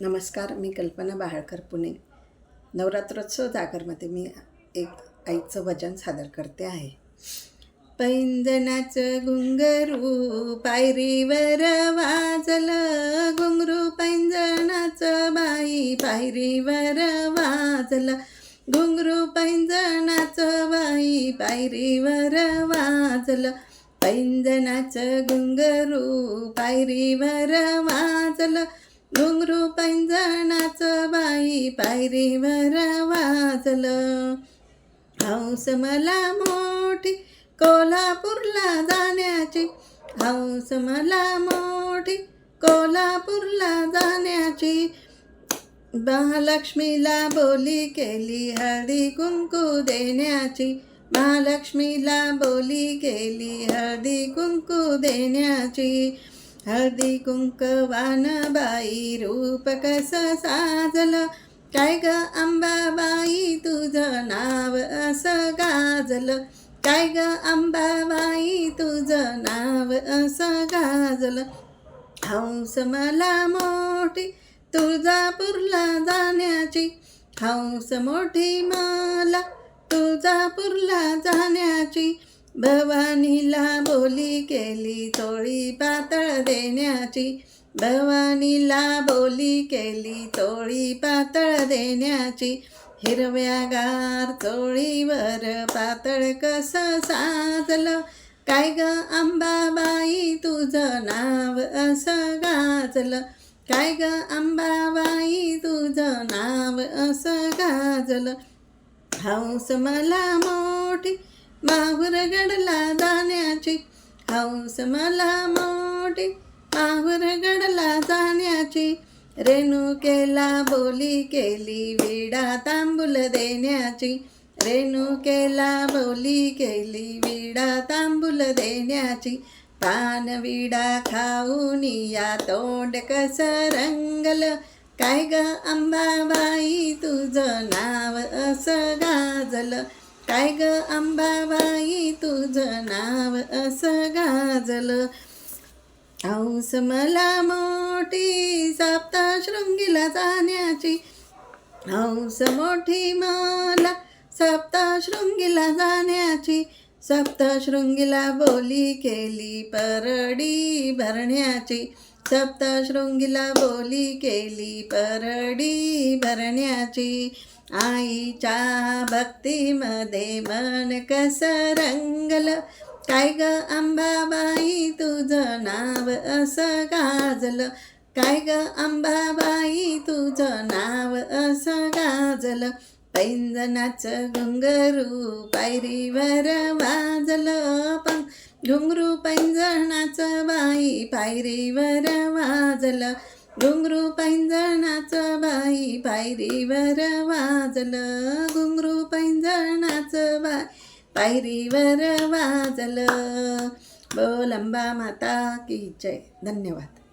नमस्कार मी कल्पना बाहळकर पुणे. नवरात्रोत्सव जागरमध्ये मी एक आईचं भजन सादर करते आहे. पैंजनाचं घुंगरू पायरीवर वाजलं. घुंगरू पैंजनाचं बाई पायरीवर वाजलं. घुंगरू पैंजनाचं बाई पायरीवर वाजलं. पैंजनाचं घुंगरू पायरीवर वाजलं. घुंगरू पैंजणाचं बाई पायरीवर वाजलं. हौस मला मोठी कोल्हापूरला जाण्याची. हौस मला मोठी कोल्हापूरला जाण्याची. महालक्ष्मीला बोली केली हळदी कुंकू देण्याची. महालक्ष्मीला बोली केली हळदी कुंकू देण्याची. हळदी कुंकवान बाई रूप कसं साजलं काय ग अंबाबाई तुझं नाव असं गाजलं. काय ग अंबाबाई तुझं नाव असं गाजलं. हंस मला मोठी तुळजापूरला जाण्याची. हंस मोठी मला तुळजापूरला जाण्याची. भवानीला बोली केली तोळी पातळ देण्याची. भवानीला बोली केली तोळी पातळ देण्याची. हिरव्यागार तोळीवर पातळ कसं साजलं? काय ग अंबाबाई तुझं नाव असं गाजलं? काय ग अंबाबाई तुझं नाव असं गाजलं? हौस मला मोठी माहुरगडला जाण्याची. हौस मला मोठी. माहुरगडला जाण्याची. रेणुकेला बोली केली विडा तांबूल देण्याची. रेणुकेला बोली केली विडा तांबूल देण्याची. पान विडा खाऊन या तोंड कसं रंगलं? काय ग अंबाबाई तुझं नाव असं गाजलं. काय ग अंबाबाई तुझं नाव असं गाजलं. हौस मला मोठी सप्तशृंगीला जाण्याची. हौस मोठी मला सप्तशृंगीला जाण्याची. सप्तशृंगीला बोली केली परडी भरण्याची. सप्तशृंगीला बोली केली परडी भरण्याची. आईच्या भक्तीमध्ये मन कसं रंगलं काय ग अंबाबाई तुझं नाव असं गाजलं. काय ग अंबाबाई तुझं नाव असं गाजलं. पैंजनाचं घुंगरू पायरीवर वाजलं. पण घुंगरू पैंजणाचं बाई पायरीवर वाजलं. घुंगरू पैंजणाचं बाई पायरीवर वाजलं. घुंगरू पैंजणाचं बाई पायरीवर वाजलं. बोलंबा माता की जय. धन्यवाद.